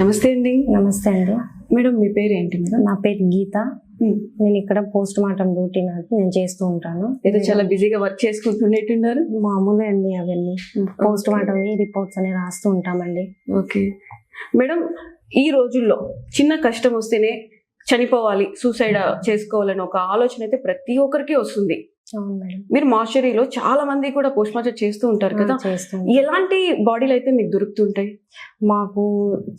నమస్తే అండి. నమస్తే అండి. మేడం మీ పేరు ఏంటి మేడం? నా పేరు గీత. నేను ఇక్కడ పోస్ట్ మార్టం డ్యూటీ నాకు నేను చేస్తూ ఉంటాను. ఏదో చాలా బిజీగా వర్క్ చేసుకుంటున్నట్టున్నారు? మామూలే అండి అవన్నీ. పోస్ట్ మార్టం రిపోర్ట్స్ అని రాస్తూ ఉంటామండి. ఓకే. మేడం ఈ రోజుల్లో చిన్న కష్టం వస్తేనే చనిపోవాలి సూసైడ్ చేసుకోవాలని ఒక ఆలోచన అయితే ప్రతి ఒక్కరికి వస్తుంది. మీరు మార్చరీలో చాలా మంది కూడా పోస్ట్ మార్టం చేస్తూ ఉంటారు కదా. ఎలాంటి బాడీలు అయితే మీకు దొరుకుతుంటాయి? మాకు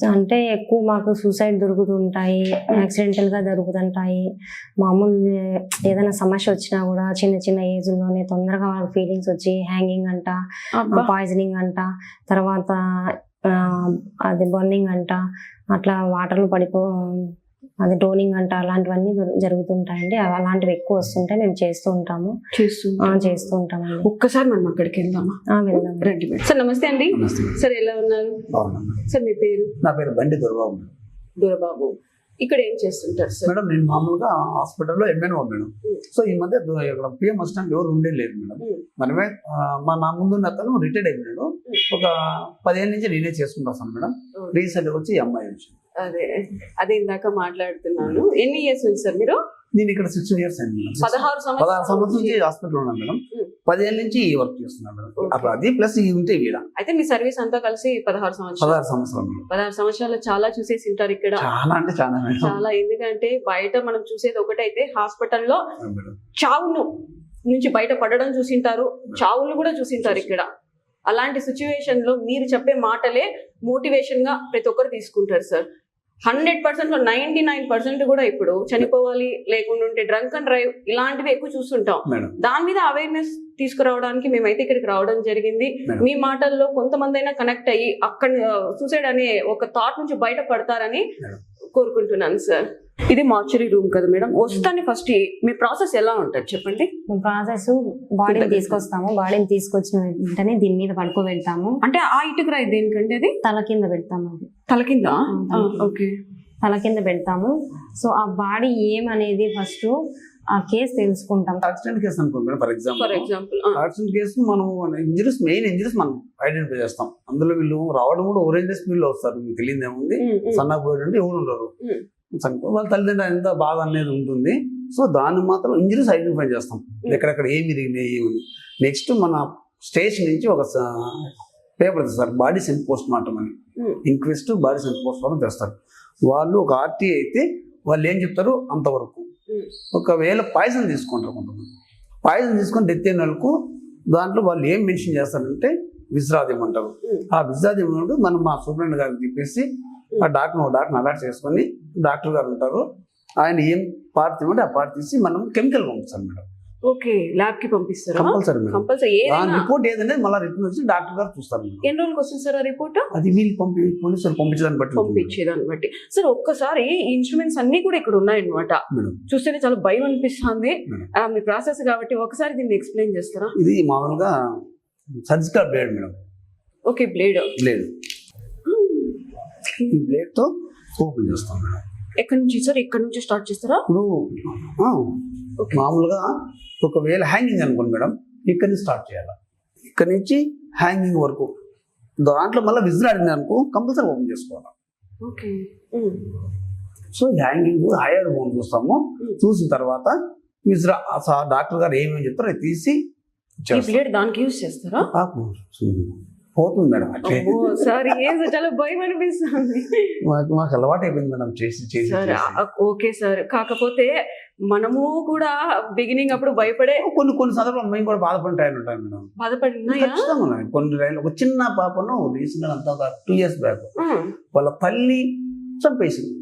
అంటే ఎక్కువ మాకు సూసైడ్ దొరుకుతుంటాయి యాక్సిడెంటల్గా దొరుకుతుంటాయి. మామూలు ఏదైనా సమస్య వచ్చినా కూడా చిన్న చిన్న ఏజ్లోనే తొందరగా వాళ్ళకి ఫీలింగ్స్ వచ్చి హ్యాంగింగ్ అంట పాయిజనింగ్ అంట తర్వాత అది బర్నింగ్ అంట అట్లా వాటర్లు పడిపో అది టోనింగ్ అంట అలాంటివన్నీ జరు- జరుగుతుంటాయండి. అలాంటివి ఎక్కువ వస్తుంటాయి. మేము చేస్తూ ఉంటాము. చేస్తూ ఆ, ఉంటారు. చేస్తూ ఉంటామండి. ఒక్కసారి మనం అక్కడికి వెళ్దామా? ఆ, వెళ్దాం రండి సార్ నమస్తే అండి. నమస్తే సార్ ఎలా ఉన్నారు. సార్ మీ పేరు? నా పేరు బండి దొరబాబు. దొరబాబు. ఇక్కడ ఏం చేస్తుంటారు సార్? మేడం నేను మామూలుగా హాస్పిటల్లో ఎంఎన్ఓ మేడం. సో ఈ మధ్య ఇక్కడ పిఎం అసిస్టెంట్ ఎవరు ఉండే లేరు మేడం. మనమే మా నా ముందు ఉన్న అతను రిటైర్డ్ అయిపోయాడు ఒక పదిహేను నుంచి నేనే చేసుకుంటాను మేడం. రీసెంట్ వచ్చి ఈ అమ్మాయి వచ్చింది. అదే అదే ఇందాక మాట్లాడుతున్నాను. ఎన్ని ఇయర్స్ ఉంది సార్ మీరు? నేను ఇక్కడ సిక్స్టీన్ ఇయర్స్ అయింది పదహారు సంవత్సరం నుంచి హాస్పిటల్ ఉన్నాను మేడం. పదిహేను నుంచి ఈ వర్క్ చేస్తున్నాను మేడం. Okay. అప్పుడు అది ప్లస్ ఉంటే వీడ. అయితే మీ సర్వీస్ అంతా కలిసి పదహారు సంవత్సరాలు. పదహారు సంవత్సరాలు పదహారు సంవత్సరాలు చాలా చూసేసి ఉంటారు ఇక్కడ. చాలా అంటే చాలా చాలా ఎందుకంటే బయట మనం చూసేది ఒకటైతే హాస్పిటల్లో చావును నుంచి బయట పడడం చూసింటారు చావులు కూడా చూసింటారు ఇక్కడ. అలాంటి సిచ్యువేషన్లో మీరు చెప్పే మాటలే మోటివేషన్గా ప్రతి ఒక్కరు తీసుకుంటారు sir. Hundred percent ninety nine percent కూడా ఇప్పుడు చనిపోవాలి లేకుండా ఉంటే డ్రంక్ అండ్ డ్రైవ్ ఇలాంటివి ఎక్కువ చూస్తుంటాం దాని మీద అవేర్నెస్ తీసుకురావడానికి మేమైతే ఇక్కడికి రావడం జరిగింది. మీ మాటల్లో కొంతమంది అయినా కనెక్ట్ అయ్యి అక్కడ సూసైడ్ అనే ఒక థాట్ నుంచి బయట పడతారని. కోరుకుంటున్నాను సార్ ఇది మార్చరీ రూమ్ కదా మేడం. వస్తానే ఫస్ట్ మీ ప్రాసెస్ ఎలా ఉంటుంది చెప్పండి? ప్రాసెస్ బాడీని తీసుకొస్తాము. బాడీని తీసుకొచ్చిన వెంటనే దీని మీద పడుకోబెడతాము. అంటే ఆ ఇటుకరా దేనికంటే అది? తల కింద పెడతాము అది. తల కింద? తల కింద. ఓకే. తల కింద పెడతాము. సో ఆ బాడీ ఏమనేది ఫస్ట్ ఆ కేసు తెలుసుకుంటాం. యాక్సిడెంట్ కేసు అనుకోండి for example for example accident case మనం ఇంజరీస్ మెయిన్ ఇంజరీస్ మనం ఐడెంటిఫై చేస్తాం. అందులో వీళ్ళు రావడం కూడా ఓరేంజ్ స్పీడ్లో వస్తారు మీకు తెలియదు ఏముంది? సన్నగా పోయాడంటే ఎవరు ఉండరు. వాళ్ళ తల్లిదండ్రులు ఎంత బాధ అనేది ఉంటుంది. సో దాన్ని మాత్రం ఇంజరీస్ ఐడెంటిఫై చేస్తాం. ఎక్కడెక్కడ ఏమి ఇరిగినాయి ఏమని నెక్స్ట్ మన స్టేషన్ నుంచి ఒక పేపర్ తెస్తారు బాడీ సెంట్ పోస్ట్ మార్టం అని. Inquest body sent post mortem తెస్తారు వాళ్ళు ఒక ఆర్టీ అయితే వాళ్ళు ఏం చెప్తారు? అంతవరకు. ఒకవేళ పాయిజన్ తీసుకుంటారు కొంతమంది. పాయిజన్ తీసుకొని డెత్ అయిన వాళ్ళకు దాంట్లో వాళ్ళు ఏం మెన్షన్ చేస్తారంటే విశ్రాదం అంటారు ఆ విశ్రాదం ఉన్నప్పుడు మనం మా సూపరింటెండెంట్ గారికి చెప్పేసి ఆ డాక్టర్ ఒక డాక్టర్ అలర్ట్ చేసుకొని డాక్టర్ గారు ఉంటారు. ఆయన ఏం పార్ట్ ఇవ్వండి ఆ పార్ట్ తీసి మనం కెమికల్ పంపిస్తాం మేడం. ఓకే ల్యాబ్కి పంపిస్తారా? Compulsory madam. కంపల్సరీ. దాని ఏదైనా రిపోర్ట్ ఏదనేది మళ్ళీ రిటర్న్ వచ్చి డాక్టర్ గారు చూస్తారు మేడం. ఎన్ని రోజులకు వస్తుంది సార్ ఆ రిపోర్ట్? అది వీళ్ళు పంపి పోలీసులు పంపించదాన్ని బట్టి ఉంటుంది పంపించేదాన్ని బట్టి. సార్ ఒక్కసారి ఈ ఇన్స్ట్రుమెంట్స్ అన్ని కూడా ఇక్కడ ఉన్నాయన్నమాట. మేడం. చూస్తేనే చాలా భయం అనిపిస్తుంది. ఆ, మీ ప్రాసెస్ కాబట్టి ఒకసారి దీన్ని ఎక్స్ప్లెయిన్ చేస్తారా? ఇది మామూలుగా surgical blade madam. Okay blade. Blade. ఈ బ్లేడ్తో ఓపెన్ చేస్తాం మేడం. ఎక్కడి నుంచి? సార్ ఇక్కడ నుంచి స్టార్ట్ చేస్తారా? ఇప్పుడు మామూలుగా ఒకవేళ హ్యాంగింగ్ అనుకోండి మేడం ఇక్కడి నుంచి స్టార్ట్ చేయాలి? ఇక్కడి నుంచి హ్యాంగింగ్ వరకు. దాంట్లో మళ్ళీ విజిల్ ఆడింది అనుకో కంపల్సరీ ఓపెన్ చేసుకోవాలి? Okay. So hanging hyoid bone చూస్తాము. చూసిన తర్వాత విజిల్ డాక్టర్ గారు ఏమేమి చెప్తారో తీసి దానికి యూజ్ చేస్తారా? పోతుంది మేడం అట్లే. సార్ చాలా భయం అనిపిస్తుంది. మాకు మాకు అలవాటు అయిపోయింది మేడం చేసి చేసి ఓకే సార్. కాకపోతే మనము కూడా బిగినింగ్ అప్పుడు భయపడే కొన్ని కొన్ని సందర్భాలు మేము కూడా బాధపడిన టైం ఉంటాయి మేడం. ఉన్నాయి. కొన్ని రైలు ఒక చిన్న పాపను రీసెంట్ అంతా ఒక టూ ఇయర్స్ బ్యాక్ వాళ్ళ తల్లి చంపేసింది.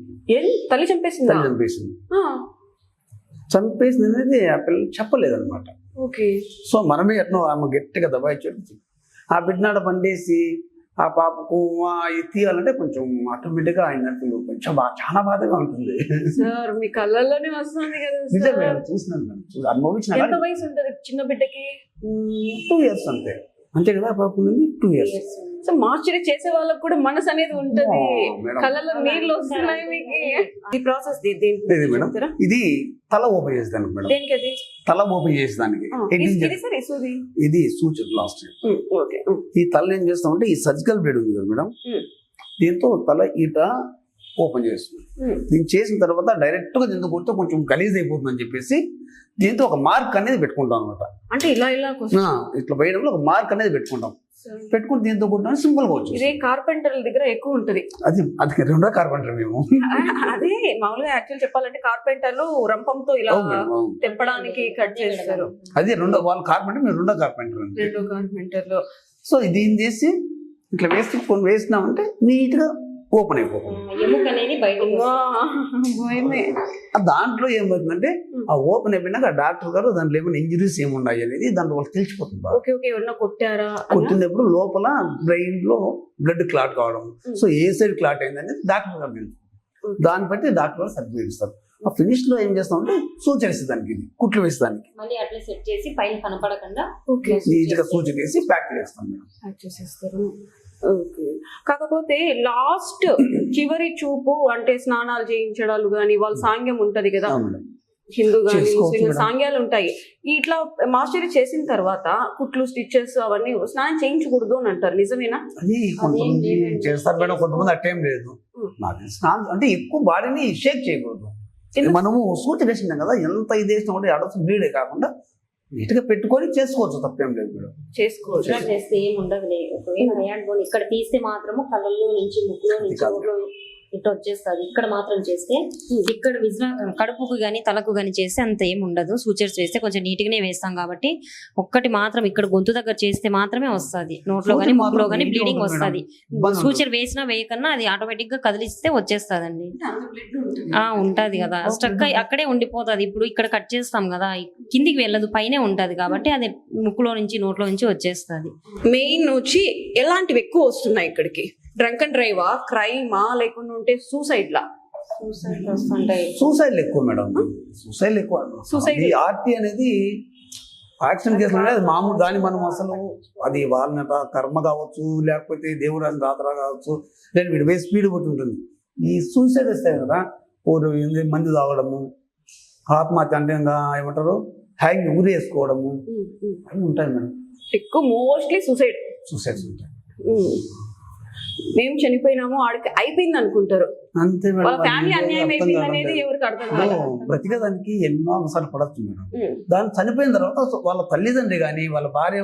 తల్లి చంపేసిందా? తల్లి చంపేసింది. చంపేసింది అనేది ఆ పిల్ల చెప్పలేదు అనమాట ఓకే. సో మనమే ఎట్నో ఆమె గట్టిగా దబాయించి ఆ బిడ్నాడ పండేసి ఆ పాపకు తీయాలంటే కొంచెం ఆటోమేటిక్గా అయినట్టు కొంచెం చాలా బాధగా ఉంటుంది. సార్ మీ కళ్ళల్లోనే వస్తుంది కదా నిజమే చూసినాను మేడం అనుభవించిన ఎంత వయసు ఉంటది చిన్న బిడ్డకి? టూ ఇయర్స్ అంతే. అంతే కదా పాప నుండి టూ ఇయర్స్. సో మార్చరీ చేసే వాళ్ళకి కూడా మనసు అనేది ఉంటది. కళ్ళలో నీళ్ళు వస్తున్నాయి మీకు. ఈ ప్రాసెస్ ఇది తల ఓపెన్ చేసేదానికి మేడం. దేనికి తల ఓపెన్ చేసేదానికి. ఇది- సూచన లాస్ట్ ఓకే ఈ తల ఏం చేస్తామంటే ఈ సర్జికల్ బ్లేడ్ ఉంది కదా మేడం. దీంతో తల ఈట ఓపెన్ చేస్తుంది. దీన్ని చేసిన తర్వాత డైరెక్ట్గా దీంతో కొడితే కొంచెం గలీజ్ అయిపోతుందని చెప్పేసి దీంతో ఒక మార్క్ అనేది పెట్టుకుంటాం అనమాట అంటే ఇలా ఇలా ఇట్లా వేయడంలో ఒక మార్క్ అనేది పెట్టుకుంటాం. పెట్టుకుని దీంతో కొట్టడం సింపుల్గా వచ్చింది ఇదే కార్పెంటర్ల దగ్గర ఎక్కువ ఉంటది. అది అది రెండో కార్పెంటర్ మేము. అదే మామూలుగా యాక్చువల్ చెప్పాలంటే కార్పెంటర్లు రంపంతో ఇలా. తెంపడానికి కట్ చేస్తారు. అది రెండో వాళ్ళ కార్పెంటర్ మేము రెండో కార్పెంటర్ రెండు కార్పెంటర్లు. సో దీన్ని చేసి ఇట్లా వేసి కొన్ని వేసినామంటే నీట్గా ఓపెన్ అయిపోతుంది. దాంట్లో ఏమవుతుందంటే ఆ ఓపెన్ అయిపోయినాక ఆ డాక్టర్ గారు దాంట్లో ఏమైనా ఇంజరీస్ ఏమున్నాయి అనేది దాంట్లో వాళ్ళకి తెలిసిపోతుంది కొట్టారా? కొట్టినప్పుడు లోపల బ్రెయిన్లో బ్లడ్ క్లాట్ కావడం. సో ఏ సైడ్ క్లాట్ అయింది అనేది డాక్టర్ గారు తెలుసు Okay. దాన్ని బట్టి డాక్టర్ గారు సర్టిఫికేట్ ఇస్తారు ఆ ఫినిష్లో ఏం చేస్తామంటే సూచన దానికి ఇది కుట్లు వేసి దానికి మళ్ళీ అట్లా సెట్ చేసి పైన కనపడకుండా ఓకే నీట్గా సూచన వేసి ప్యాక్ చేస్తాం కాకపోతే లాస్ట్ చివరి చూపు అంటే స్నానాలు చేయించడాలు గాని వాళ్ళ సాంగ్యం ఉంటది కదా. హిందూ గాని ముస్లిం. సాంగ్యాలు ఉంటాయి ఇట్లా మాస్టరీ చేసిన తర్వాత కుట్లు స్టిచెస్ అవన్నీ స్నానం చేయించకూడదు అని అంటారు నిజమేనా అది కొంతమంది లేదండి. చేస్తారు మేడం కొంతమంది అట్టేం లేదు Mm. తెలిసి స్నానం అంటే ఎక్కువ బాడీని షేక్ చేయకూడదు? మనము సూచన వేసినాం కదా ఎంత ఇది వేసినా కూడా అడస్ బ్లీడే కాకుండా నీట్గా పెట్టుకొని చేసుకోవచ్చు తప్పేం లేదు మేడం. చేసుకోవచ్చు. చేస్తే ఉండదు లేదు ఒకవేళ హెయిర్ బోన్ ఇక్కడ తీస్తే మాత్రము కళ్ళల్లో నుంచి ముక్కులో నుంచి ఇట్లా వచ్చేస్తుంది ఇక్కడ మాత్రం చేస్తే ఇక్కడ విజన కడుపుకు గాని తలకు గాని చేస్తే అంత ఏం ఉండదు. సూచర్స్ వేస్తే కొంచెం నీట్ గానే వేస్తాం కాబట్టి ఒక్కటి మాత్రం ఇక్కడ గొంతు దగ్గర చేస్తే మాత్రమే వస్తది. నోట్లో సూచన ముక్కులో నీట్గా బ్లీడింగ్ వస్తది. సూచర్ వేసినా వేయకన్నా అది ఆటోమేటిక్గా కదిలిస్తే వచ్చేస్తదండి. ఆ ఉంటది కదా. స్టక్ అక్కడే ఉండిపోతది. ఇప్పుడు ఇక్కడ కట్ చేస్తాం కదా. కిందికి వెళ్ళదు పైనే ఉంటది కాబట్టి అది ముక్కులో నుంచి నోట్లో నుంచి వచ్చేస్తది. మెయిన్ వచ్చి ఎలాంటివి ఎక్కువ వస్తున్నాయి ఇక్కడికి? డ్రంక్ అండ్ డ్రైవా క్రైమా లేకుండా ఉంటే సూసైడ్ లా వస్తుంటాయి సూసైడ్ ఎక్కువ మేడం. సూసైడ్ ఎక్కువ. అది ఆర్టీ అనేది యాక్సిడెంట్ కేసులు అనేది అది మామూలు దాన్ని మనం అసలు అది వాళ్ళ కర్మ కావచ్చు లేకపోతే దేవుడు అని రాత్ర కావచ్చు లేదా వీడి వే స్పీడ్ బట్టి ఉంటుంది. ఈ సూసైడ్ వస్తాయి కదా ఓరు ఏంది మందు తాగడము ఆత్మహత్య అంటే ఏమంటారు? హ్యాంగ్ ఊరి వేసుకోవడము. అవి ఉంటాయి మేడం. ఎక్కువ మోస్ట్లీ సూసైడ్ సూసైడ్స్ ఉంటాయి. మేము చనిపోయినాము ఆడికి అయిపోయింది అనుకుంటారు. అంతే ఫ్యామిలీ అన్యాయం అయిపోయింది అనేది. ఎవరికి అర్థం ఎన్నో అవసరాలు పడచ్చు మేడం. దాన్ని చనిపోయిన తర్వాత వాళ్ళ తల్లిదండ్రి కానీ వాళ్ళ భార్య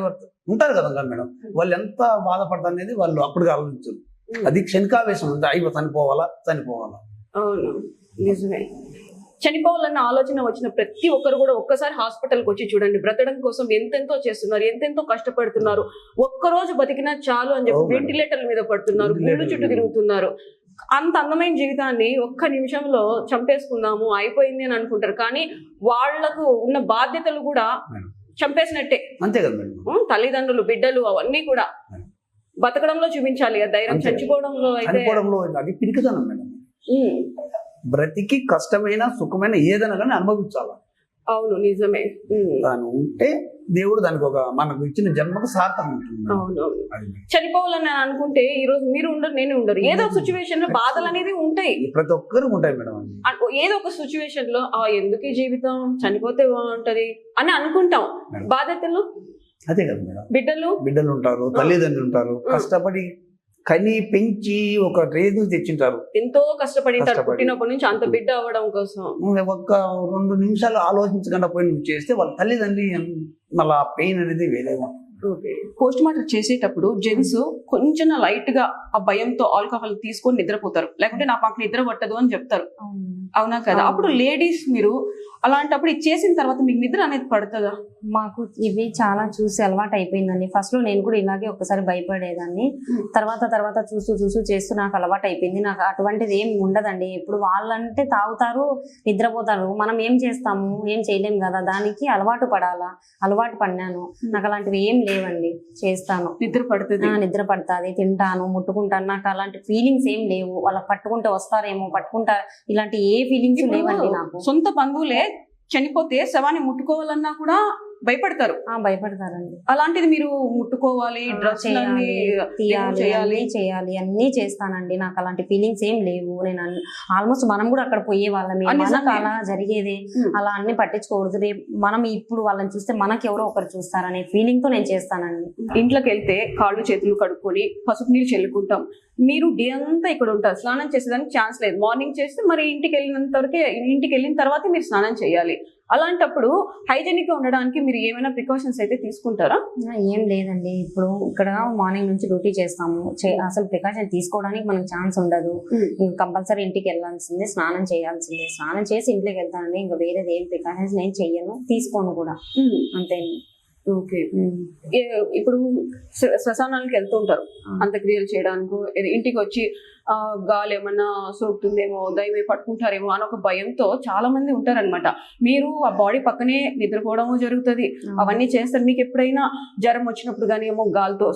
ఉంటారు కదా మేడం. వాళ్ళు ఎంత బాధపడతారు అనేది వాళ్ళు అప్పుడు ఆలోచించరు. అది క్షణికావేశం ఉంది. అయ్యో చనిపోవాలా? చనిపోవాలా? అవును. నిజమే. చనిపోవాలన్న ఆలోచన వచ్చిన ప్రతి ఒక్కరు కూడా ఒక్కసారి హాస్పిటల్కి వచ్చి చూడండి బ్రతకడం కోసం ఎంతెంతో చేస్తున్నారు ఎంతెంతో కష్టపడుతున్నారు ఒక్క రోజు బతికినా చాలు అని చెప్పి. వెంటిలేటర్ల మీద పడుతున్నారు గుళ్ళు చుట్టూ. తిరుగుతున్నారు అంత అందమైన జీవితాన్ని ఒక్క నిమిషంలో చంపేసుకుందాము అయిపోయింది అని అనుకుంటారు కానీ వాళ్ళకు ఉన్న బాధ్యతలు కూడా. చంపేసినట్టే అంతే కదా తల్లిదండ్రులు బిడ్డలు అవన్నీ కూడా. బతకడంలో చూపించాలి ధైర్యం. చచ్చిపోవడంలో అయితే పిరికితనం బ్రతికి కష్టమైన సుఖమైన ఏదైనా కానీ అనుభవించాలి? అవును నిజమే. దాని ఉంటే దేవుడు దానికి ఒక మనకు ఇచ్చిన జన్మకు సార్థం ఉంటుంది చనిపోవాలని అనుకుంటే ఈ రోజు మీరు ఉండరు నేను ఉండరు. ఏదో సిచ్యువేషన్లో బాధలు అనేది ఉంటాయి. ప్రతి ఒక్కరికి ఉంటాయి మేడం ఏదో ఒక సిచ్యువేషన్లో ఆ ఎందుకు జీవితం? చనిపోతే బాగుంటది అని అనుకుంటాం. బాధ్యతలు? అదే కదా మేడం. బిడ్డలు? బిడ్డలు ఉంటారు తల్లిదండ్రులు ఉంటారు. కష్టపడి కని పెంచి ఒక రేదు తెచ్చింటారు ఎంతో కష్టపడి. పుట్టినప్పటి నుంచి అంత బిడ్డ అవ్వడం కోసం ఒక్క రెండు నిమిషాలు ఆలోచించకుండా పోయి నువ్వు చేస్తే వాళ్ళ తల్లిదండ్రి మళ్ళీ ఆ పెయిన్ అనేది వేరే ఉంటుంది. పోస్ట్ మార్టం చేసేటప్పుడు జెంట్స్ కొంచెం లైట్గా ఆ భయంతో ఆల్కహాల్ తీసుకొని నిద్రపోతారు. లేకుంటే నా మాకు నిద్ర పట్టదు అని చెప్తారు. అవునా. కదా. అప్పుడు లేడీస్ మీరు అలాంటప్పుడు ఇది చేసిన తర్వాత మీకు నిద్ర అనేది పడుతుందా? మాకు ఇవి చాలా చూసి అలవాటు అయిపోయిందండి. ఫస్ట్లో నేను కూడా ఇలాగే ఒకసారి భయపడేదాన్ని. Hmm. తర్వాత తర్వాత చూస్తూ చూస్తూ చేస్తూ నాకు అలవాటు అయిపోయింది. నాకు అటువంటిది ఏం ఉండదండి. ఇప్పుడు వాళ్ళంటే తాగుతారు నిద్రపోతారు. మనం ఏం చేస్తాము? ఏం చేయలేం కదా? దానికి అలవాటు పడాలా? అలవాటు పడినాను. నాకు అలాంటివి ఏం లేవండి చేస్తాను. నిద్ర పడుతుంది. నిద్ర పడుతుంది తింటాను ముట్టుకుంటాను. నాకు అలాంటి ఫీలింగ్స్ ఏం లేవు. వాళ్ళకి పట్టుకుంటే వస్తారేమో పట్టుకుంటారు ఇలాంటి ఏ ఫీలింగ్స్ లేవండి నాకు. సొంత బంధువులే చనిపోతే శవాన్ని ముట్టుకోవాలన్నా కూడా భయపడతారు. ఆ, భయపడతారండి. అలాంటిది మీరు ముట్టుకోవాలి డ్రెస్ చేయాలి చేయాలి అన్నీ చేయాలి. అన్నీ చేస్తానండి. నాకు అలాంటి ఫీలింగ్స్ ఏం లేవు. నేను ఆల్మోస్ట్ మనం కూడా అక్కడ పోయే వాళ్ళమే. నిజమే. మనకు అలా జరిగేదే. అలా అన్ని పట్టించుకోకూడదు. రేపు మనం ఇప్పుడు వాళ్ళని చూస్తే మనకి ఎవరో ఒకరు చూస్తారనే ఫీలింగ్తో నేను చేస్తానండి. ఇంట్లోకి వెళ్తే కాళ్ళు చేతులు కడుక్కొని పసుపు నీళ్ళు చల్లుకుంటాం. మీరు డే అంతా ఇక్కడ ఉంటారు. స్నానం చేసేదానికి ఛాన్స్ లేదు. మార్నింగ్ చేస్తే మరి ఇంటికి వెళ్ళినంత వరకే ఇంటికి వెళ్ళిన తర్వాత మీరు స్నానం చేయాలి. అలాంటప్పుడు హైజెనిక్గా ఉండడానికి మీరు ఏమైనా ప్రికాషన్స్ అయితే తీసుకుంటారా? ఏం లేదండి. ఇప్పుడు ఇక్కడ మార్నింగ్ నుంచి డ్యూటీ చేస్తాము. చే- అసలు ప్రికాషన్ తీసుకోవడానికి మనకు ఛాన్స్ ఉండదు. కంపల్సరీ ఇంటికి వెళ్ళాల్సిందే స్నానం చేయాల్సిందే. స్నానం చేసి ఇంట్లోకి వెళ్తానండి. ఇంకా వేరేది ఏం ప్రికాషన్స్ నేను చెయ్యను. తీసుకోను కూడా. అంతే ఓకే. ఇప్పుడు శ్మశానాలకు వెళ్తూ ఉంటారు అంత్యక్రియలు చేయడానికి ఇంటికి వచ్చి గాలి ఏమన్నా సోకుతుందేమో దయమే పట్టుకుంటారేమో అని ఒక భయంతో చాలా మంది ఉంటారన్నమాట. మీరు ఆ బాడీ పక్కనే నిద్రపోవడము జరుగుతుంది. అవన్నీ చేస్తారు. మీకు ఎప్పుడైనా జ్వరం వచ్చినప్పుడు కానీ ఏమో గాలితో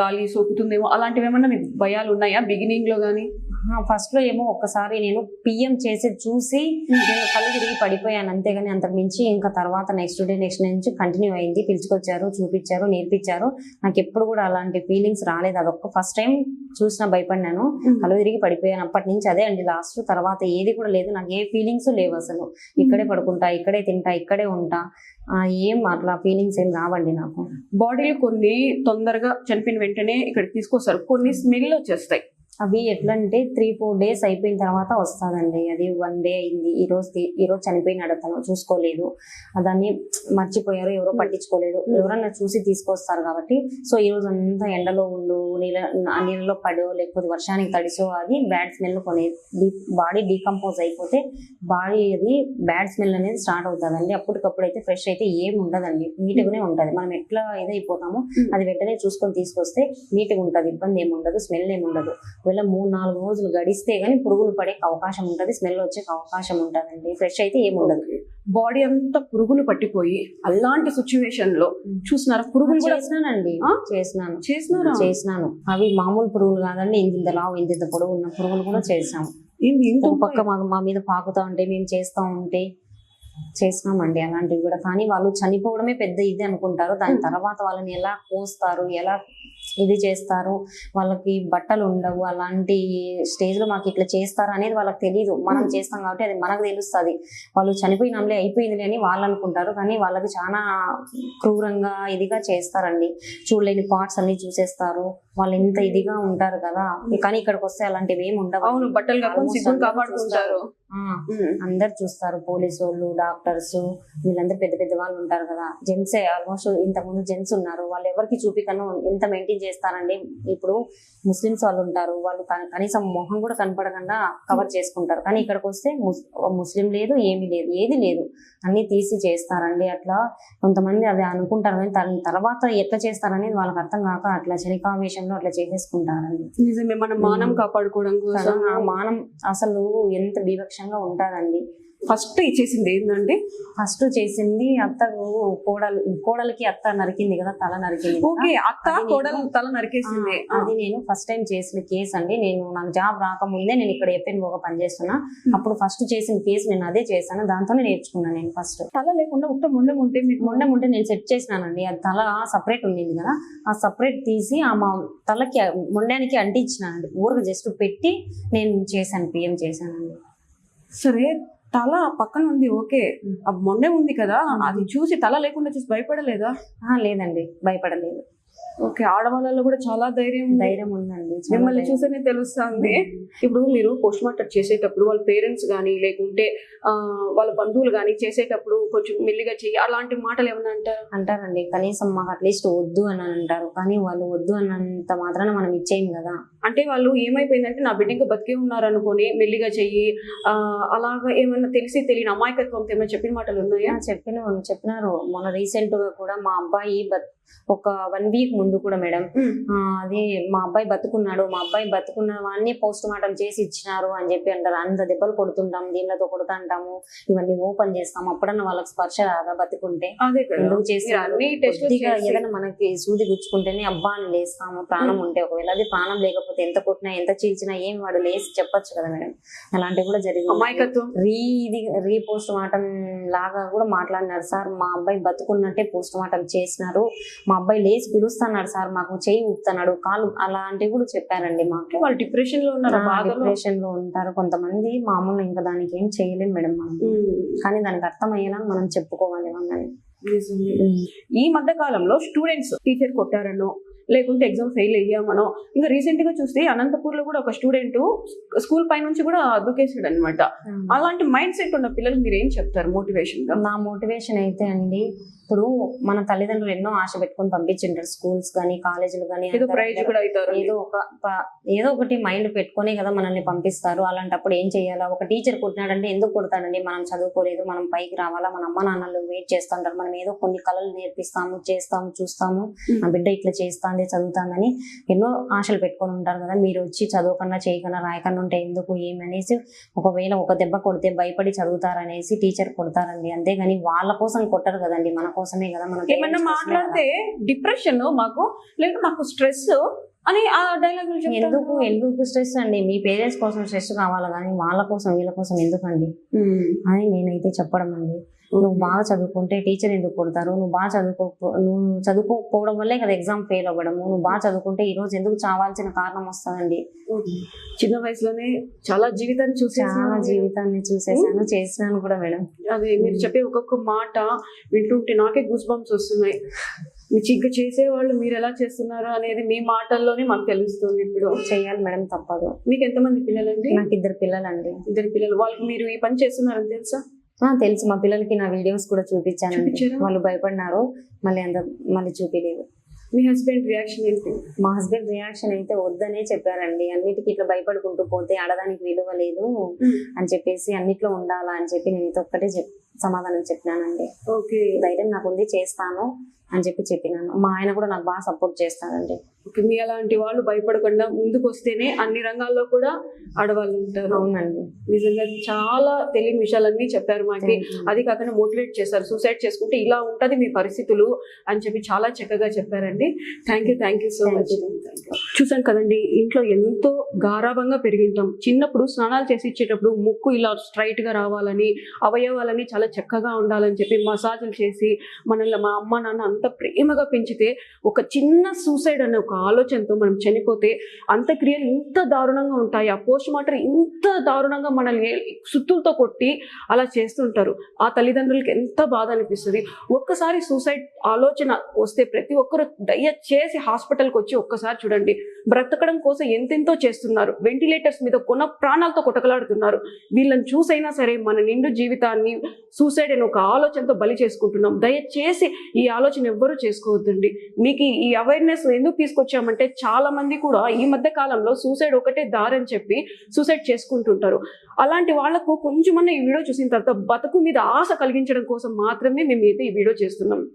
గాలి సోకుతుందేమో అలాంటివి ఏమన్నా మీకు భయాలు ఉన్నాయా బిగినింగ్లో కానీ ఫస్ట్లో ఏమో ఒక్కసారి నేను పిఎం చేసి చూసి నేను కళ్ళు తిరిగి పడిపోయాను. అంతేగాని అంతకు మించి ఇంకా తర్వాత నెక్స్ట్ డే నెక్స్ట్ నుంచి కంటిన్యూ అయింది. పిలుచుకొచ్చారు చూపించారు నేర్పించారు. నాకు ఎప్పుడు కూడా అలాంటి ఫీలింగ్స్ రాలేదు. అదొక్క ఫస్ట్ టైం చూసిన భయపడినాను. కళ్ళు తిరిగి పడిపోయాను. అప్పటి నుంచి అదే అండి. లాస్ట్ తర్వాత ఏది కూడా లేదు. నాకు ఏ ఫీలింగ్స్ లేవు అసలు. ఇక్కడే పడుకుంటా ఇక్కడే తింటా ఇక్కడే ఉంటా. ఆ, ఏం అట్లా ఫీలింగ్స్ ఏం రావండి నాకు. బాడీలో కొన్ని తొందరగా చనిపోయిన వెంటనే ఇక్కడికి తీసుకొస్తారు. కొన్ని స్మెల్ వచ్చేస్తాయి. అవి ఎట్లా అంటే త్రీ ఫోర్ డేస్ అయిపోయిన తర్వాత వస్తుందండి. అది వన్ డే అయింది. ఈ రోజు ఈ రోజు చనిపోయినాడు అతను. చూసుకోలేదు. దాన్ని మర్చిపోయారు. ఎవరో పట్టించుకోలేదు. ఎవరన్నా చూసి తీసుకొస్తారు కాబట్టి. సో ఈ రోజు అంతా ఎండలో ఉండు నీళ్ళ ఆ నీళ్ళలో పడో లేకపోతే వర్షానికి తడిసో అది బ్యాడ్ స్మెల్ కొన్ని బాడీ డీకంపోజ్ అయిపోతే బాడీ అది బ్యాడ్ స్మెల్ అనేది స్టార్ట్ అవుతుందండి. అప్పటికప్పుడు అయితే ఫ్రెష్ అయితే ఏం ఉండదండి. నీట్గానే ఉంటది. మనం ఎట్లా ఏదైపోతామో అది వెంటనే చూసుకొని తీసుకొస్తే నీట్గా ఉంటది. ఇబ్బంది ఏమి ఉండదు స్మెల్ ఏమి ఉండదు ఒకవేళ మూడు నాలుగు రోజులు గడిస్తే గానీ పురుగులు పడే అవకాశం ఉంటది స్మెల్ వచ్చే అవకాశం ఉంటదండి. ఫ్రెష్ అయితే ఏమి ఉండదు. బాడీ అంతా పురుగులు పట్టిపోయి అలాంటి సిచ్యువేషన్లో చూసినారా? పురుగులు చేసినానండి? చేసినాను. చేసినారా? చేసినాను. అవి మామూలు పురుగులు కాదండి. ఇంత లావు ఇంత పొడవు ఉన్న పురుగులు కూడా చేసాము పక్క మా మా మీద పాకుతా ఉంటే మేము చేస్తా ఉంటే చేసినామండి అలాంటివి కూడా. కానీ వాళ్ళు చనిపోవడమే పెద్ద ఇది అనుకుంటారు. దాని తర్వాత వాళ్ళని ఎలా కోస్తారు ఎలా ఇది చేస్తారు. వాళ్ళకి బట్టలు ఉండవు. అలాంటి స్టేజ్లో మాకు ఇట్లా చేస్తారు అనేది వాళ్ళకి తెలియదు మనం చేస్తాం కాబట్టి అది మనకు తెలుస్తుంది. వాళ్ళు చనిపోయినాంలే అయిపోయిందిలే అని వాళ్ళు అనుకుంటారు. కానీ వాళ్ళకి చాలా క్రూరంగా ఇదిగా చేస్తారండి. చూడలేని పార్ట్స్ అన్ని చూసేస్తారు. వాళ్ళు ఎంత ఇదిగా ఉంటారు కదా. కానీ ఇక్కడికి వస్తే అలాంటివి ఏమి ఉండవు. అవును బట్టలు కాపాడుకుంటారు. అందరు చూస్తారు. పోలీసు వాళ్ళు డాక్టర్స్ వీళ్ళందరూ పెద్ద పెద్ద వాళ్ళు ఉంటారు కదా. జెంట్స్ ఆల్మోస్ట్ ఇంతకుముందు జెంట్స్ ఉన్నారు. వాళ్ళు ఎవరికి చూపికను ఎంత మెయింటైన్ చేస్తారండి? ఇప్పుడు ముస్లిమ్స్ వాళ్ళు ఉంటారు. వాళ్ళు కన- కనీసం మొహం కూడా కనపడకుండా కవర్ చేసుకుంటారు. కానీ ఇక్కడికి వస్తే ముస్- ముస్లిం లేదు ఏమీ లేదు ఏది లేదు. అన్ని తీసి చేస్తారండి. అట్లా కొంతమంది అది అనుకుంటారు. కానీ తర్వాత ఎట్లా చేస్తారనేది వాళ్ళకి అర్థం కాక అట్లా శనికావేశంలో అట్లా చేసేసుకుంటారండి నిజమే మనం మానం కాపాడుకోవడం కోసం. సడన్ ఆ మానం అసలు ఎంత బీభత్సంగా ఉంటదండి. ఫస్ట్ ఇచ్చేసింది ఏంటంటే ఫస్ట్ చేసింది అత్తకు కోడలు కోడలికి అత్త నరికింది కదా తల నరికింది. కదా. ఓకే అత్త కోడలు తల నరికేసింది. అది నేను ఫస్ట్ టైం చేసిన కేసు అండి. నేను నాకు జాబ్ రాకముందే నేను ఇక్కడ ఎఫ్ఎన్ ఒక పనిచేస్తున్నా. అప్పుడు ఫస్ట్ చేసిన కేసు నేను అదే చేశాను. దాంతోనే నేర్చుకున్నాను నేను ఫస్ట్. తల లేకుండా ఉత్త ముండం ఉంటే మీకు మొండెం ఉంటే నేను సెట్ చేసినానండి. అది తల సపరేట్ ఉండింది కదా. ఆ సపరేట్ తీసి ఆ మా తలకి మొండానికి అంటించినానండి. ఊరికి జస్ట్ పెట్టి నేను చేశాను పిఎం చేశానండి. సరే తల పక్కన ఉంది ఓకే. మొండెం ఉంది కదా అది చూసి తల లేకుండా చూసి భయపడలేదా? లేదండి భయపడలేదు. ఓకే ఆడవాళ్ళలో కూడా చాలా ధైర్యం. ధైర్యం ఉందండి మిమ్మల్ని. చూస్తేనే తెలుస్తుంది. ఇప్పుడు మీరు పోస్ట్ మార్టం చేసేటప్పుడు వాళ్ళ పేరెంట్స్ కానీ లేకుంటే ఆ, వాళ్ళ బంధువులు కానీ చేసేటప్పుడు కొంచెం మెల్లిగా చెయ్యి అలాంటి మాటలు ఏమన్నా అంటారు? అంటారండి కనీసం మాకు అట్లీస్ట్ వద్దు అని అంటారు కానీ వాళ్ళు వద్దు అన్నంత మాత్రాన మనం ఇచ్చేయం కదా. అంటే వాళ్ళు ఏమైపోయిందంటే నా బిడ్డ ఇంకా బతికే ఉన్నారు అనుకొని మెల్లిగా చెయ్యి అలాగా ఏమైనా తెలిసి తెలియని అమాయకత్వం ఏమైనా చెప్పిన మాటలు ఉన్నాయా? చెప్పిన చెప్పినారు. మొన్న రీసెంట్గా కూడా మా అబ్బాయి బత్ ఒక వన్ వీక్ ముందు కూడా మేడం. అది మా అబ్బాయి బతుకున్నాడు. మా అబ్బాయి బతుకున్న వాడిని పోస్ట్ మార్టం చేసి ఇచ్చినారు అని చెప్పి అంటారు. అంత దెబ్బలు కొడుతుంటాం దీనిలతో కొడుతుంటాము ఇవన్నీ ఓపెన్ చేస్తాం. అప్పుడన్నా వాళ్ళకి స్పర్శ రాదా బతుకుంటే? ఎందుకు చేస్తున్నారు ఏదైనా మనకి సూది గుచ్చుకుంటేనే అబ్బా అని లేస్తాము ప్రాణం ఉంటే ఒకవేళ అది ప్రాణం లేకపోతే ఎంత కొట్టినా ఎంత చీల్చినా ఏం వాడు లేసి చెప్పొచ్చు కదా మేడం. అలాంటివి కూడా జరిగింది రీ ఇది రీ పోస్ట్ మార్టం లాగా కూడా మాట్లాడినారు. సార్ మా అబ్బాయి బతుకున్నట్టే పోస్ట్ మార్టం చేసినారు. మా అబ్బాయి లేచి పిలుస్తున్నాడు సార్ మాకు చేయి ఊపుతున్నాడు కాలు అలాంటివి కూడా చెప్పారండి మాకు. వాళ్ళు డిప్రెషన్లో ఉన్నారు డిప్రెషన్లో ఉంటారు. కొంతమంది మామూలు ఇంకా దానికి ఏం చేయలేం మేడం మనం. కానీ దానికి అర్థమయ్యేలా మనం చెప్పుకోవాలి వాళ్ళని. ఈ మధ్య కాలంలో స్టూడెంట్స్ టీచర్ కొట్టారనో లేకుంటే ఎగ్జామ్ ఫెయిల్ అయ్యామనో. ఇంకా రీసెంట్గా చూస్తే అనంతపూర్లో కూడా ఒక స్టూడెంట్ స్కూల్ పై నుంచి కూడా దూకేసాడు అనమాట అలాంటి మైండ్ సెట్ ఉన్న పిల్లలు మీరు ఏం చెప్తారు మోటివేషన్గా? నా మోటివేషన్ అయితే అండి ఇప్పుడు మన తల్లిదండ్రులు ఎన్నో ఆశ పెట్టుకొని పంపించింటారు స్కూల్స్ కానీ కాలేజీలు కానీ ఏదో ఒక ఏదో ఒకటి మైండ్ పెట్టుకొని కదా మనల్ని పంపిస్తారు. అలాంటప్పుడు ఏం చేయాలా? ఒక టీచర్ కొట్టినాడంటే ఎందుకు కొడతాడండి? మనం చదువుకోలేదు మనం పైకి రావాలా? మన అమ్మ నాన్నలు వెయిట్ చేస్తుంటారు. మనం ఏదో కొన్ని కళలు నేర్పిస్తాము చేస్తాము చూస్తాము. నా బిడ్డ ఇట్లా చేస్తాంది చదువుతాందని ఎన్నో ఆశలు పెట్టుకొని ఉంటారు కదా. మీరు వచ్చి చదవకుండా చేయకుండా రాయకుండా ఉంటే ఎందుకు ఏమనేసి ఒకవేళ ఒక దెబ్బ కొడితే భయపడి చదువుతారనేసి టీచర్ కొడతారండి. అంతేగాని వాళ్ళ కోసం కొట్టరు కదండి. మన కోసమే కదా మన ఏమన్నా. మాట్లాడితే డిప్రెషన్ మాకు లేదా మాకు స్ట్రెస్ అని ఆ డైలాగ్ ఎందుకు? ఎందుకు స్ట్రెస్ అండి? మీ పేరెంట్స్ కోసం స్ట్రెస్ కావాలి కానీ వాళ్ళ కోసం వీళ్ళ కోసం ఎందుకండి? అని నేనైతే చెప్పడం అండి. నువ్వు బాగా చదువుకుంటే టీచర్ ఎందుకు కొడతారు? నువ్వు బాగా చదువుకో నువ్వు చదువుకోకపోవడం వల్లే కదా ఎగ్జామ్ ఫెయిల్ అవ్వడము. నువ్వు బాగా చదువుకుంటే ఈ రోజు ఎందుకు చావాల్సిన కారణం వస్తుందండి? చిన్న వయసులోనే చాలా జీవితాన్ని చూసి చాలా జీవితాన్ని చూసేసాను చేసినాను కూడా మేడం. అదే మీరు చెప్పే ఒక్కొక్క మాట వింటుంటే నాకే గూస్ బంప్స్ వస్తున్నాయి. మీ చిగ్గ చేసేవాళ్ళు మీరు ఎలా చేస్తున్నారు అనేది మీ మాటల్లోనే మాకు తెలుస్తుంది ఇప్పుడు. చేయాలి మేడం తప్పదు. మీకు ఎంతమంది పిల్లలండి? నాకు ఇద్దరు పిల్లలండి. ఇద్దరు పిల్లలు. వాళ్ళకి మీరు ఈ పని చేస్తున్నారని తెలుసా? తెలుసు. మా పిల్లలకి నా వీడియోస్ కూడా చూపించారా? వాళ్ళు భయపడినారు మళ్ళీ అంత మళ్ళీ చూపించలేదు మీ హస్బెండ్ రియాక్షన్ ఏంటి? మా హస్బెండ్ రియాక్షన్ అయితే వద్దనే చెప్పారండి. అన్నిటికీ ఇట్లా భయపడుకుంటూ పోతే ఆడదానికి విలువ లేదు అని చెప్పేసి అన్నిట్లో ఉండాలా అని చెప్పి నేను ఇది ఒక్కటే సమాధానం చెప్పినానండి. ఓకే. ధైర్యం నాకు ఉంది చేస్తాను. అని చెప్పి చెప్పినాను. మా ఆయన కూడా నాకు బాగా సపోర్ట్ చేస్తాడండి. ఓకే మీ అలాంటి వాళ్ళు భయపడకుండా ముందుకు వస్తేనే అన్ని రంగాల్లో కూడా ఆడవాళ్ళు ఉంటారు. అవునండి. నిజంగా చాలా తెలియని విషయాలన్నీ చెప్పారు మాకి. అది కాకుండా మోటివేట్ చేశారు. సూసైడ్ చేసుకుంటే ఇలా ఉంటది మీ పరిస్థితులు అని చెప్పి చాలా చక్కగా చెప్పారండి. Thank you thank you so much చూసాం కదండి ఇంట్లో ఎంతో గారాభంగా పెరిగింటాం. చిన్నప్పుడు స్నానాలు చేసి ఇచ్చేటప్పుడు ముక్కు ఇలా స్ట్రైట్గా రావాలని అవయవాలని చాలా చక్కగా ఉండాలని చెప్పి మసాజులు చేసి మనల్ని మా అమ్మ నాన్న అంత ప్రేమగా పెంచితే ఒక చిన్న సూసైడ్ అనే ఒక ఆలోచనతో మనం చనిపోతే అంత్యక్రియలు ఇంత దారుణంగా ఉంటాయి. ఆ పోస్ట్ మార్టం ఇంత దారుణంగా మనల్ని సుత్తులతో కొట్టి అలా చేస్తుంటారు. ఆ తల్లిదండ్రులకి ఎంత బాధ అనిపిస్తుంది. ఒక్కసారి సూసైడ్ ఆలోచన వస్తే ప్రతి ఒక్కరు దయచేసి హాస్పిటల్కి వచ్చి ఒక్కసారి చూడండి. బ్రతకడం కోసం ఎంతెంతో చేస్తున్నారు. వెంటిలేటర్స్ మీద కొన ప్రాణాలతో కొటకలాడుతున్నారు. వీళ్ళని చూసైనా సరే మన నిండు జీవితాన్ని సూసైడ్ అనే ఒక ఆలోచనతో బలి చేసుకుంటున్నాం. దయచేసి ఈ ఆలోచన ఎవ్వరూ చేసుకోవద్దండి. మీకు ఈ- ఈ అవేర్నెస్ ఎందుకు తీసుకొచ్చామంటే చాలా మంది కూడా ఈ మధ్య కాలంలో సూసైడ్ ఒకటే దారని చెప్పి సూసైడ్ చేసుకుంటుంటారు. అలాంటి వాళ్ళకు కొంచెమన్నా ఈ వీడియో చూసిన తర్వాత బతుకు మీద ఆశ కలిగించడం కోసం మాత్రమే మేము అయితే ఈ వీడియో చేస్తున్నాం.